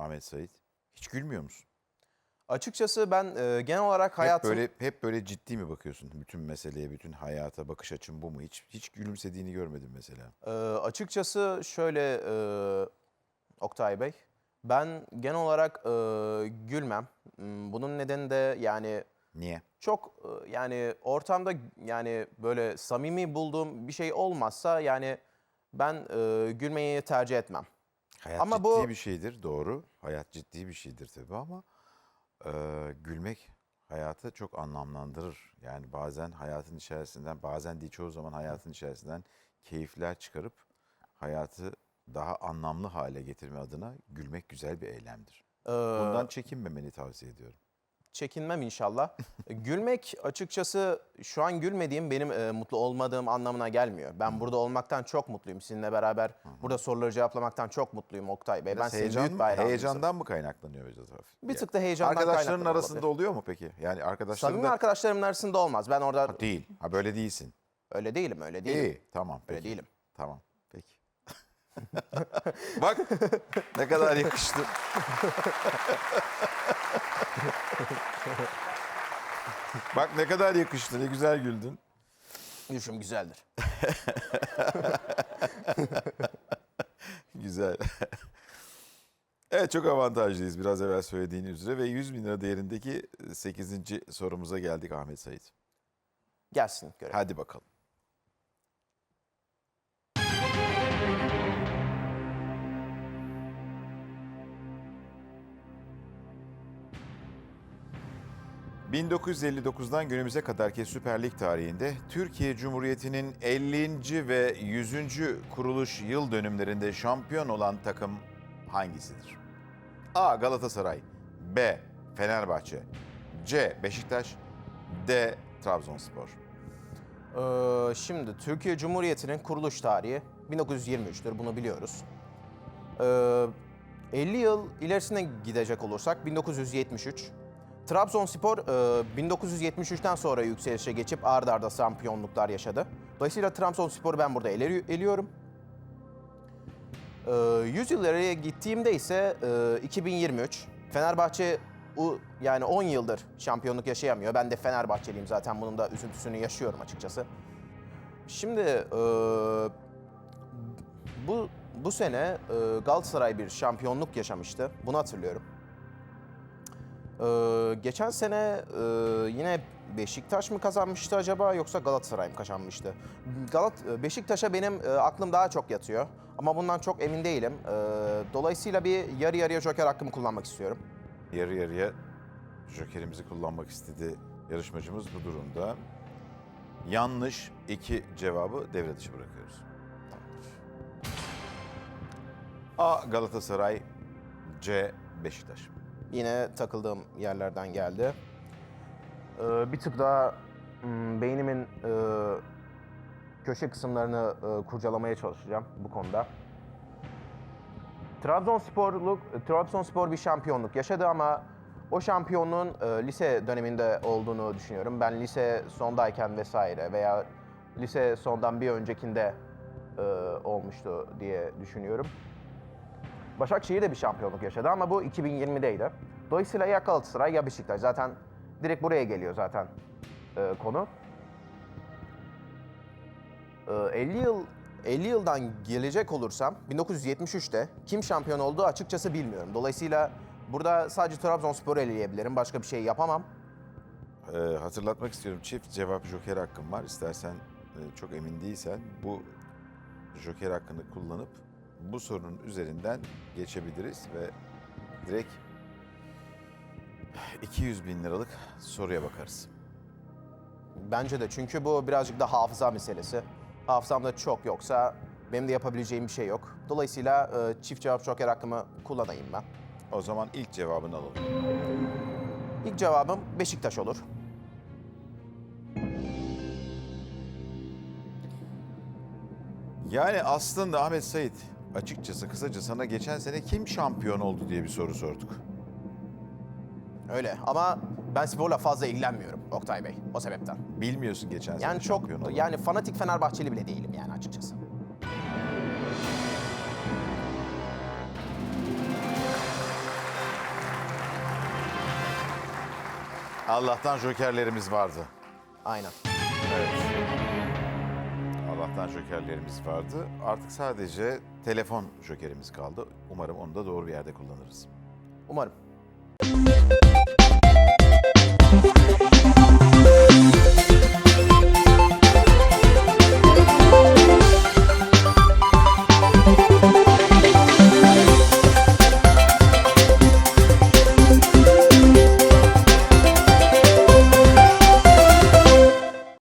Ahmet Sait. Hiç gülmüyor musun? Açıkçası ben e, genel olarak hayatım... Hep böyle hep böyle ciddi mi bakıyorsun bütün meseleye, bütün hayata bakış açın bu mu? Hiç hiç gülümsediğini görmedim mesela. Ee, açıkçası şöyle e, Oktay Bey, ben genel olarak e, gülmem. Hmm, Bunun nedeni de yani Niye? çok e, yani ortamda yani böyle samimi bulduğum bir şey olmazsa yani ben e, gülmeyi tercih etmem. Hayat Ama ciddi bu- bir şeydir, doğru. Hayat ciddi bir şeydir tabii ama e, gülmek hayatı çok anlamlandırır. Yani bazen hayatın içerisinden, bazen değil çoğu zaman hayatın içerisinden keyifler çıkarıp hayatı daha anlamlı hale getirme adına gülmek güzel bir eylemdir. Ee, Bundan çekinmemeni tavsiye ediyorum. Çekinmem inşallah. Gülmek açıkçası şu an gülmediğim benim e, mutlu olmadığım anlamına gelmiyor. Ben burada olmaktan çok mutluyum. Sizinle beraber burada soruları cevaplamaktan çok mutluyum Oktay Bey. ben Biraz senin heyecan, büyük bir hayranınızım. heyecandan mı kaynaklanıyor biraz hafif? Bir tık da heyecandan Arkadaşların kaynaklanıyor arasında olabilir. oluyor mu peki? Yani arkadaşların Samimi arkadaşlarımın arasında olmaz. Ben orada Ha, değil. Ha böyle değilsin. öyle değilim, öyle değilim. İyi, tamam. Öyle Peki. değilim. Tamam, peki. Bak ne kadar yakıştı. Bak ne kadar yakıştı, ne güzel güldün. Gülüşüm güzeldir. Güzel. evet çok avantajlıyız biraz evvel söylediğiniz üzere ve 100 bin lira değerindeki 8. sorumuza geldik Ahmet Sait. Gelsin görelim. Hadi bakalım. ...1959'dan günümüze kadarki Süper Lig tarihinde... ...Türkiye Cumhuriyeti'nin 50. ve 100. kuruluş yıl dönümlerinde şampiyon olan takım hangisidir? A. Galatasaray B. Fenerbahçe C. Beşiktaş D. Trabzonspor Ee, şimdi Türkiye Cumhuriyeti'nin kuruluş tarihi 1923'tür bunu biliyoruz. Ee, 50 yıl ilerisine gidecek olursak 1973. Trabzonspor e, 1973'ten sonra yükselişe geçip ard arda şampiyonluklar yaşadı. Dolayısıyla Trabzonspor'u ben burada eli- eliyorum. Ee, 100 yıl ileriye gittiğimde ise e, 2023. Fenerbahçe u, yani 10 yıldır şampiyonluk yaşayamıyor. Ben de Fenerbahçeliyim zaten bunun da üzüntüsünü yaşıyorum açıkçası. Şimdi e, bu bu sene e, Galatasaray bir şampiyonluk yaşamıştı. Bunu hatırlıyorum. Ee, geçen sene e, yine Beşiktaş mı kazanmıştı acaba yoksa Galatasaray mı kazanmıştı? Galat Beşiktaş'a benim e, aklım daha çok yatıyor ama bundan çok emin değilim. Ee, dolayısıyla bir yarı yarıya joker hakkımı kullanmak istiyorum. yarı yarıya jokerimizi kullanmak istedi yarışmacımız bu durumda. Yanlış iki cevabı devre dışı bırakıyoruz. A. Galatasaray C. Beşiktaş. Yine takıldığım yerlerden geldi. Ee, bir tık daha hmm, beynimin e, köşe kısımlarını e, kurcalamaya çalışacağım bu konuda. Trabzonsporluk, Trabzonspor bir şampiyonluk yaşadı ama o şampiyonluğun e, lise döneminde olduğunu düşünüyorum. Ben lise sondayken vesaire veya lise sondan bir öncekinde e, olmuştu diye düşünüyorum. Başakşehir de bir şampiyonluk yaşadı ama bu 2020'deydi. Dolayısıyla ya Galatasaray ya Beşiktaş. Zaten direkt buraya geliyor zaten e, konu. E, 50 yıl 50 yıldan gelecek olursam 1973'te kim şampiyon olduğu açıkçası bilmiyorum. Dolayısıyla burada sadece Trabzonspor'u eleyebilirim. Başka bir şey yapamam. Ee, hatırlatmak istiyorum çift cevap joker hakkım var. İstersen e, çok emin değilsen bu joker hakkını kullanıp bu sorunun üzerinden geçebiliriz ve direkt 200 bin liralık soruya bakarız. Bence de çünkü bu birazcık da hafıza meselesi. Hafızamda çok yoksa benim de yapabileceğim bir şey yok. Dolayısıyla e, çift cevap joker hakkımı kullanayım ben. O zaman ilk cevabını alalım. İlk cevabım Beşiktaş olur. Yani aslında Ahmet Sait açıkçası kısaca sana geçen sene kim şampiyon oldu diye bir soru sorduk. Öyle ama ben sporla fazla ilgilenmiyorum Oktay Bey o sebepten. Bilmiyorsun geçen sene Yani çok şampiyon olan. yani fanatik Fenerbahçeli bile değilim yani açıkçası. Allah'tan jokerlerimiz vardı. Aynen. Evet. Allah'tan jokerlerimiz vardı. Artık sadece telefon jokerimiz kaldı. Umarım onu da doğru bir yerde kullanırız. Umarım.